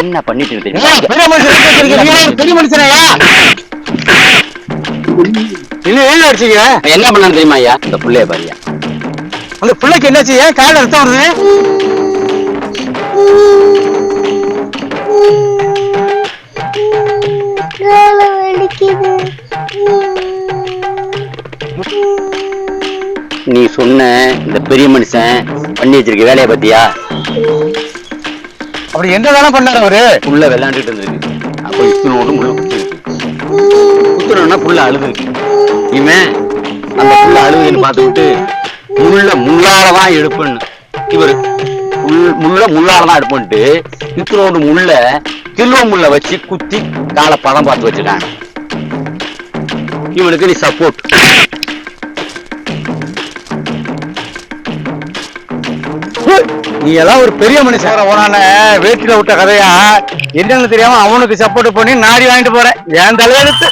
என்ன பண்ணிட்டு என்ன ஏன் அடிச்சீங்க என்ன பண்ணான்னு தெரியுமா ஐயா? இந்த புள்ளைய பாரியா அந்த பிள்ளைக்கு என்னாச்சு? ஏன் கால ரத்தம் வருது? காலை வலிக்குது. நீ சொன்ன இந்த பெரிய மனுஷன் பண்ணி வச்சிருக்க வேலையை பத்தியா அப்படி என்ன தானே பண்ணாரு அவரு? புள்ள விளையாண்டுட்டு இருந்திருக்கு. அப்போ இத்துனோடு குத்திருக்கு குத்துறோம்னா புள்ள அழுதுருக்கு. இவன் அந்த புள்ள அழுகுதுன்னு பார்த்துக்கிட்டு முள்ள முள்ளாலதான் எடுப்புன்னு. இவரு முள்- முள்ள முள்ளாலதான் எடுப்புன்ட்டு இத்துனோடு முள்ள தில்லுவ முள்ள வச்சு குத்தி காலை பதம் பார்த்து வச்சுட்டாங்க. இவனுக்கு நீ சப்போர்ட் நீ எல்லாம் ஒரு பெரிய மனுஷன் போனான. வேட்டில விட்ட கதையா? என்னன்னு தெரியாம அவனுக்கு சப்போர்ட் பண்ணி நாடி வாங்கிட்டு போறேன். என் தலையெழுத்து?